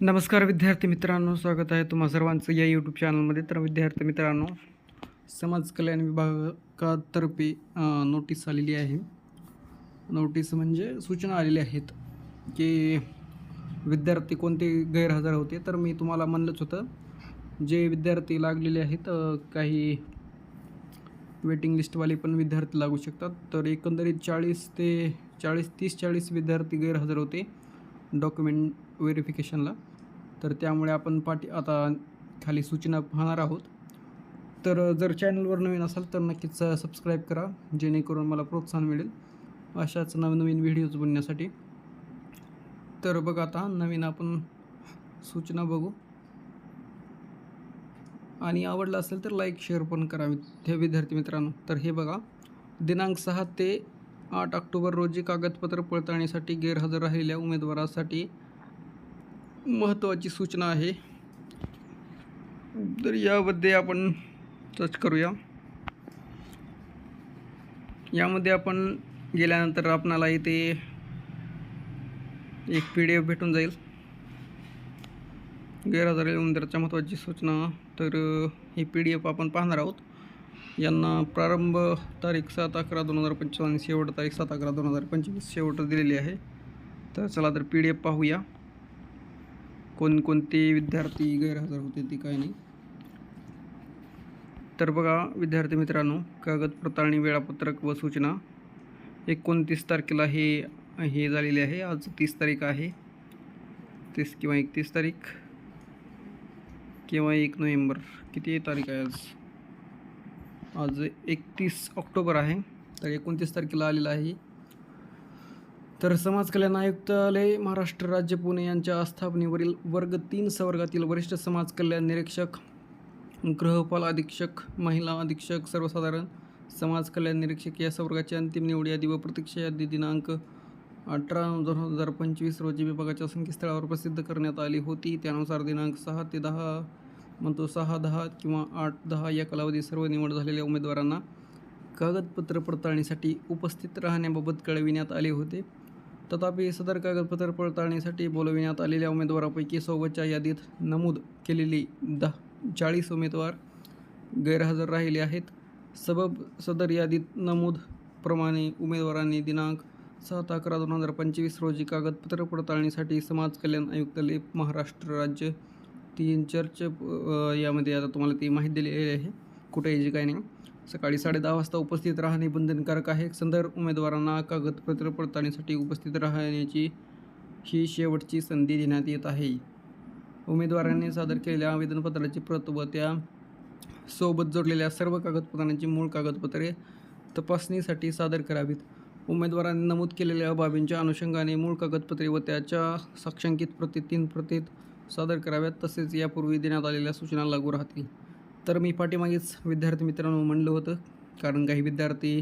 नमस्कार विद्यार्थी मित्रांनो स्वागत आहे तुम्हा सर्वांचं या यूट्यूब चॅनलमध्ये तर विद्यार्थी मित्रांनो समाज कल्याण विभागातर्फे नोटीस आलेली आहे. नोटीस म्हणजे सूचना आलेल्या आहेत की विद्यार्थी कोणते गैरहजर होते. तर मी तुम्हाला म्हणलंच होतं जे विद्यार्थी लागलेले आहेत काही वेटिंग लिस्टवाले पण विद्यार्थी लागू शकतात. तर एकंदरीत चाळीस ते चाळीस तीस चाळीस विद्यार्थी गैरहजर होते. डॉक्युमेंट व्हेरिफिकेशनला तर त्यामुळे आपण पाठी आता खाली सूचना पाहणार आहोत. तर जर चॅनलवर नवीन असाल तर नक्कीच सबस्क्राईब करा जेणेकरून मला प्रोत्साहन मिळेल अशाच नवनवीन व्हिडिओज बनण्यासाठी तर बघा आता नवीन आपण सूचना बघू. आणि आवडलं असेल तर लाईक शेअर पण करा हे विद्यार्थी मित्रांनो. तर हे बघा दिनांक सहा ते आठ ऑक्टोबर रोजी कागदपत्र पडताळणीसाठी गैरहजर राहिलेल्या उमेदवारासाठी महत्त्वाची सूचना आहे. तर यामध्ये आपण सर्च करूया. यामध्ये आपण गेल्यानंतर आपणाला इथे एक पी डी एफ भेटून जाईल. गैरहजर उमेदवाराच्या महत्त्वाची सूचना. तर ही पी डी एफ आपण पाहणार आहोत. यांना प्रारंभ तारीख सात अकरा दोन हजार पंचवीस शेवट तारीख सात अकरा दोन हजार पंचवीस शेवट दिलेली आहे. तर चला तर पी डी एफ पाहूया. कोणकोणते विद्यार्थी गैरहजर होते ते काय नाही. तर बघा विद्यार्थी मित्रांनो कागद पडताळणी वेळापत्रक व सूचना. एकोणतीस तारखेला हे हे झालेले आहे. आज तीस तारीख आहे. तीस किंवा एकतीस तारीख किंवा एक नोव्हेंबर. किती तारीख आहे आज? आज एकतीस ऑक्टोबर आहे. तर एकोणतीस तारखेला आलेलं आहे. तर समाज कल्याण आयुक्तालय महाराष्ट्र राज्य पुणे यांच्या आस्थापनेवरील वर्ग तीन संवर्गातील वरिष्ठ समाज कल्याण निरीक्षक गृहपाल अधीक्षक महिला अधीक्षक सर्वसाधारण समाज कल्याण निरीक्षक या संवर्गाची अंतिम निवड यादी व प्रतीक्षा यादी दिनांक अठरा दोन हजार पंचवीस रोजी विभागाच्या संकेतस्थळावर प्रसिद्ध करण्यात आली होती. त्यानुसार दिनांक सहा ते दहा म्हणतो सहा दहा किंवा आठ दहा या कालावधीत सर्व निवड झालेल्या उमेदवारांना कागदपत्र पडताळणीसाठी उपस्थित राहण्याबाबत कळविण्यात आले होते. तथापि सदर कागदपत्र पडताळणीसाठी बोलविण्यात आलेल्या उमेदवारापैकी सोबतच्या यादीत नमूद केलेली दहा चाळीस उमेदवार गैरहजर राहिले आहेत. सबब सदर यादीत नमूद प्रमाणे उमेदवारांनी दिनांक सात अकरा दोन हजार पंचवीस रोजी कागदपत्र पडताळणीसाठी समाज कल्याण आयुक्तालय महाराष्ट्र राज्य तीन चर्च यामध्ये आता तुम्हाला ती माहिती दिलेली आहे. कुठे यायची काय नाही. सकाळी साडेदहा वाजता उपस्थित राहणे बंधनकारक आहे. सदर उमेदवारांना कागदपत्र पडताळणीसाठी उपस्थित राहण्याची ही शेवटची संधी देण्यात येत आहे. उमेदवारांनी सादर केलेल्या आवेदनपत्राची प्रत व त्या सोबत जोडलेल्या सर्व कागदपत्रांची मूळ कागदपत्रे तपासणीसाठी सादर करावीत. उमेदवारांनी नमूद केलेल्या बाबींच्या अनुषंगाने मूळ कागदपत्रे व त्याच्या साक्षांकित प्रती तीन प्रतीत सादर कराव्यात. तसेच यापूर्वी देण्यात आलेल्या सूचना लागू राहतील. तर मी पाठीमागेच विद्यार्थी मित्रांनो म्हणलं होतं कारण काही विद्यार्थी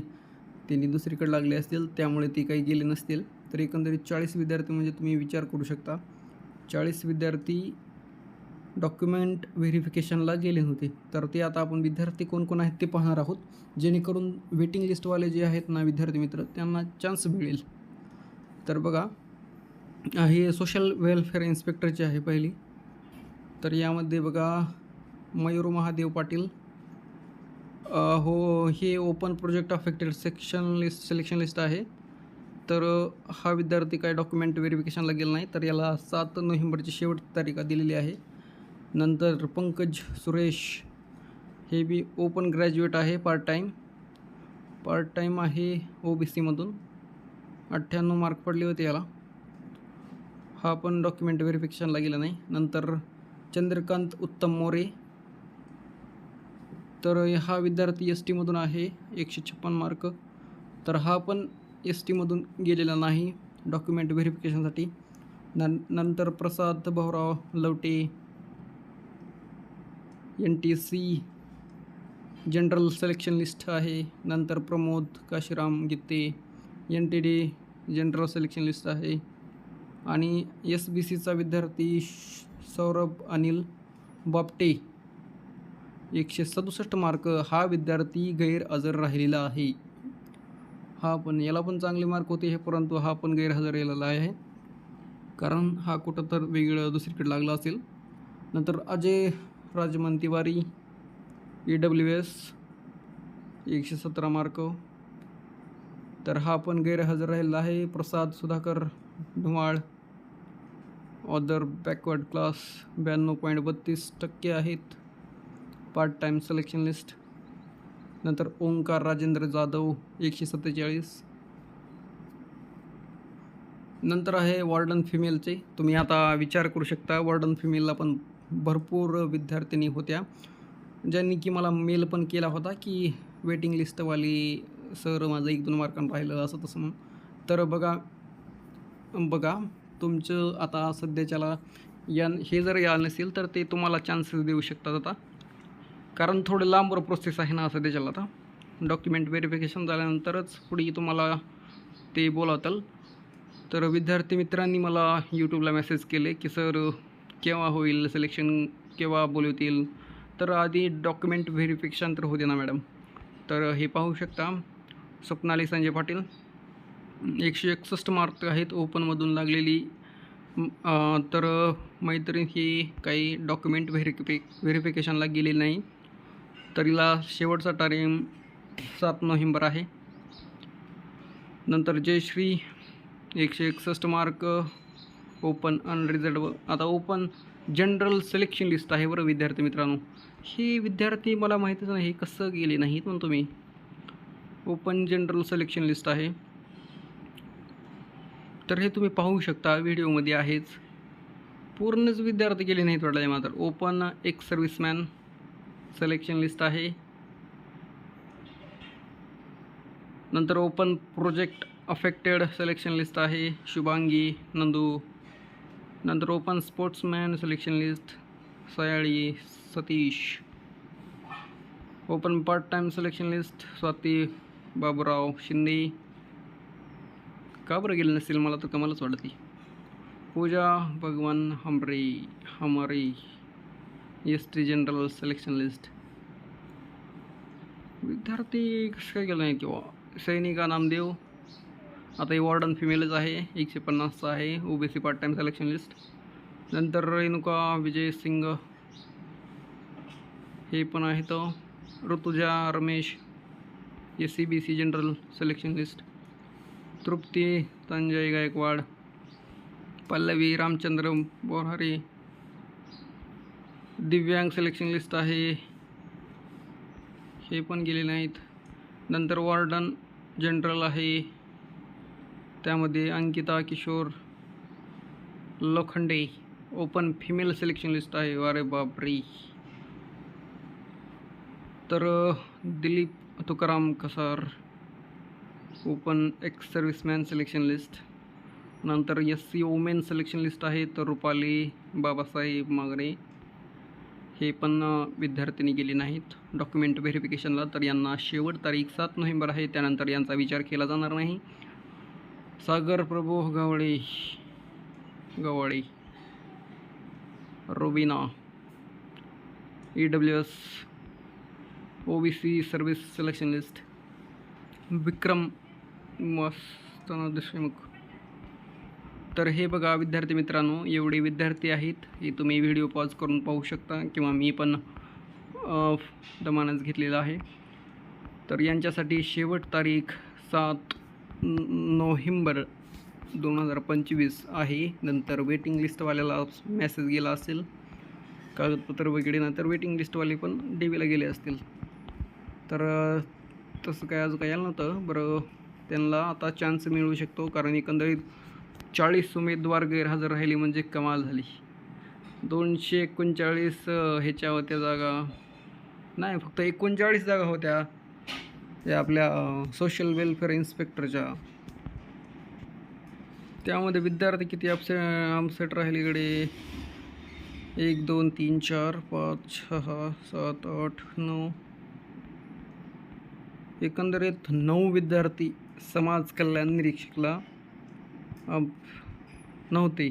त्यांनी दुसरीकडे लागले असतील त्यामुळे ती काही गेले नसतील. तर एकंदरीत चाळीस विद्यार्थी म्हणजे तुम्ही विचार करू शकता. चाळीस विद्यार्थी डॉक्युमेंट व्हेरिफिकेशनला गेले होते. तर ते आता आपण विद्यार्थी कोण कोण आहेत ते पाहणार आहोत. जेणेकरून वेटिंग लिस्टवाले जे आहेत ना विद्यार्थी मित्र त्यांना चान्स मिळेल. तर बघा हे सोशल वेलफेअर इन्स्पेक्टरची आहे पहिली तर यामध्ये बघा मयूर महादेव पाटील. हो हे open project affected section list selection list आहे. तर हा विद्यार्थी काय डॉक्युमेंट व्हेरिफिकेशनला गेला नाही तर याला सात नोव्हेंबरची शेवट तारीख दिलेली आहे. नंतर पंकज सुरेश हे बी ओपन ग्रॅज्युएट आहे पार्ट टाईम पार्ट टाईम आहे ओ बी सीमधून अठ्ठ्याण्णव मार्क पडले होते याला. हा पण डॉक्युमेंट व्हेरिफिकेशनला गेला नाही. नंतर चंद्रकांत उत्तम मोरे तर हा विद्यार्थी एस टीमधून आहे एकशे छप्पन मार्क. तर हा पण एस टीमधून गेलेला नाही डॉक्युमेंट व्हेरिफिकेशनसाठी नं नंतर Prasad Bhaurao Lavate N T C general selection list आहे. नंतर Pramod Kashiram Gitte N T D general selection list आहे. आणि एस बी सीचा विद्यार्थी श- सौरभ अनिल बापटे. एकशे सदुसष्ट मार्क हा विद्यार्थी गैरहजर राहिलेला आहे. हा पण याला पण चांगले मार्क होते हे परंतु हा पण गैरहजर राहिलेला आहे. कारण हा कुठं तर वेगळं दुसरीकडे लागला असेल. नंतर Ajay Rajman Tiwari E W S एकशे सतरा मार्क. तर हा पण गैरहजर राहिलेला आहे. Prasad Sudhakar Dhumal other backward class ब्याण्णव पॉईंट बत्तीस टक्के आहेत. Part time selection list. नंतर ओंकार राजेंद्र जाधव एकशे सत्तेचाळीस. नंतर आहे वॉर्डन फिमेलचे. तुम्ही आता विचार करू शकता वॉर्डन फिमेलला पण भरपूर विद्यार्थिनी होत्या ज्यांनी की मला मेल पण केला होता की वेटिंग लिस्टवाली सर माझं एक दोन मार्कांना राहिलं असं तसं म्हणून. तर बघा बघा तुमचं आता सध्याच्याला या हे जर या नसेल तर ते तुम्हाला चान्सेस देऊ शकतात आता. कारण थोडं लांबर प्रोसेस आहे ना असं त्याच्याला आता. डॉक्युमेंट व्हेरिफिकेशन झाल्यानंतरच पुढे तुम्हाला ते बोलावताल. तर विद्यार्थी मित्रांनी मला यूट्यूबला मेसेज केले की सर केव्हा होईल सिलेक्शन केव्हा बोलवतील तर आधी डॉक्युमेंट व्हेरिफिकेशन तर होते ना मॅडम तर हे पाहू शकता. स्वप्नाली संजय पाटील. एकशे एकसष्ट मार्क आहेत ओपनमधून लागलेली. तर मैत्रीण ही काही डॉक्युमेंट व्हेरिफि व्हेरिफिकेशनला गेलेली नाही. तर हिला शेवटचा टाईम सात नोव्हेंबर आहे. नंतर जयश्री एकशे एकसष्ट मार्क ओपन अनरिझर्व आता ओपन जनरल सिलेक्शन लिस्ट आहे बरं विद्यार्थी मित्रांनो. हे विद्यार्थी मला माहितीच नाही हे कसं गेले नाहीत म्हणतो मी. ओपन जनरल सिलेक्शन लिस्ट आहे. तर हे तुम्ही पाहू शकता व्हिडिओमध्ये आहेच. पूर्णच विद्यार्थी गेले नाहीत वाटलं मात्र. ओपन एक सर्व्हिसमॅन सिलेक्शन लिस्ट आहे. नंतर open project affected selection list आहे. शुभांगी नंदू. नंतर open sportsman selection list Sayali Satish. Open part time selection list Swati Baburao Shinde. का बरं गेलं नसेल? मला तर कमालच वाटते. Pooja Bhagwan Hamre Hamri. S T general selection list विद्यार्थी कसं काय गेलं नाही किंवा? सैनिका नामदेव. आता हे वॉर्डन फिमेलच आहे. एकशे पन्नासचं आहे. OBC part time selection list नंतर रेणुका, विजय सिंग हे पण आहेत. Rutuja, Ramesh. S C B C general selection list Trupti, Sanjay Gaikwad. Pallavi, Ramchandra Borhare. दिव्यांग सिलेक्शन लिस्ट आहे. हे पण गेले नाहीत. नंतर वॉर्डन जनरल आहे. त्यामध्ये Ankita Kishor Lokhande. Open female selection list आहे. अरे बापरी. तर Dilip Tukaram Kasar. Open ex serviceman selection list नंतर S C women selection list आहे. तर रुपाली बाबासाहेब मागरे. हे पण विद्यार्थ्यांनी गेले नाहीत. डॉक्युमेंट व्हेरिफिकेशनला तर यांना शेवट तारीख सात नोव्हेंबर आहे. त्यानंतर यांचा विचार केला जाणार नाही. Sagar Prabhu Gawale Gawale. Robina. E W S O B C service selection list Vikram Mastana Deshmukh तर हे बघा विद्यार्थी मित्रांनो एवढे विद्यार्थी आहेत हे तुम्ही व्हिडिओ पॉज करून पाहू शकता किंवा मी पण दमानच घेतलेला आहे. तर यांच्यासाठी शेवट तारीख सात नोव्हेंबर दोन हजार पंचवीस आहे. नंतर वेटिंग लिस्टवाल्याला मेसेज गेला असेल कागदपत्र वगैरे नंतर वेटिंग लिस्टवाले पण डी गेले असतील. तर तसं काय अजून काय आलं नव्हतं. बरं त्यांना आता चान्स मिळू शकतो कारण एकंदरीत चाळीस उमेदवार गैरहजर राहिली म्हणजे कमाल झाली. दोनशे एकोणचाळीस ह्याच्या होत्या जागा. नाही फक्त एकोणचाळीस जागा होत्या. या आपल्या सोशल वेलफेअर इन्स्पेक्टरच्या त्यामध्ये विद्यार्थी किती अपसे अपसेट राहिले इकडे एक दोन तीन चार पाच सहा सात आठ नऊ. एकंदरीत नऊ विद्यार्थी समाज कल्याण निरीक्षकला नव्हते.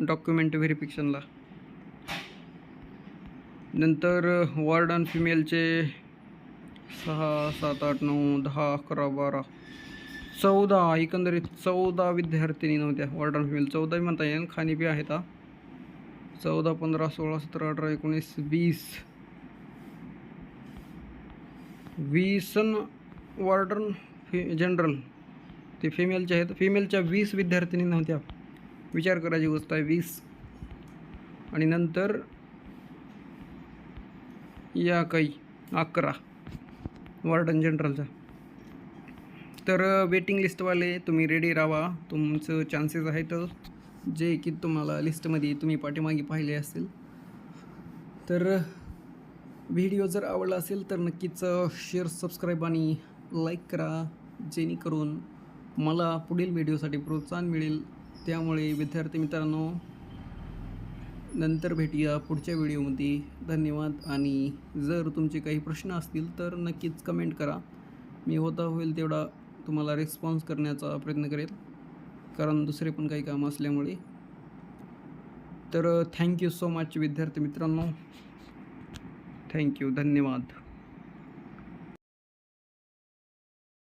डॉक्युमेंट व्हेरिफिकेशनला नंतर वॉर्डन फिमेलचे सहा सात आठ नऊ दहा अकरा बारा चौदा एकंदरीत चौदा विद्यार्थिनी नव्हत्या. वॉर्डन फिमेल चौदा म्हणता येईल. खाणी बी आहेत हा. चौदा पंधरा सोळा सतरा अठरा एकोणीस वीस. वीसन वॉर्डन फि जनरल ते फिमेलचे आहेत. फिमेलच्या वीस विद्यार्थिनी नव्हत्या विचार करायची गोष्ट आहे वीस. आणि नंतर या काही अकरा. वॉर्डन जनरलचा. तर वेटिंग लिस्टवाले तुम्ही रेडी राहा. तुमचं चान्सेस आहेत. जे की तुम्हाला लिस्टमध्ये तुम्ही पाठीमागे पाहिले असतील. तर व्हिडिओ जर आवडला असेल तर नक्कीच शेअर सबस्क्राईब आणि लाईक करा. जेणेकरून मला पुढील व्हिडिओसाठी प्रोत्साहन मिळेल. त्यामुळे विद्यार्थी मित्रांनो नंतर भेटूया पुढच्या व्हिडिओमध्ये. धन्यवाद. आणि जर तुमचे काही प्रश्न असतील तर नक्कीच कमेंट करा. मी होता होईल तेवढा तुम्हाला रिस्पॉन्स करण्याचा प्रयत्न करेल. कारण दुसरे पण काही काम असल्यामुळे. तर थँक्यू सो मच विद्यार्थी मित्रांनो. थँक्यू धन्यवाद.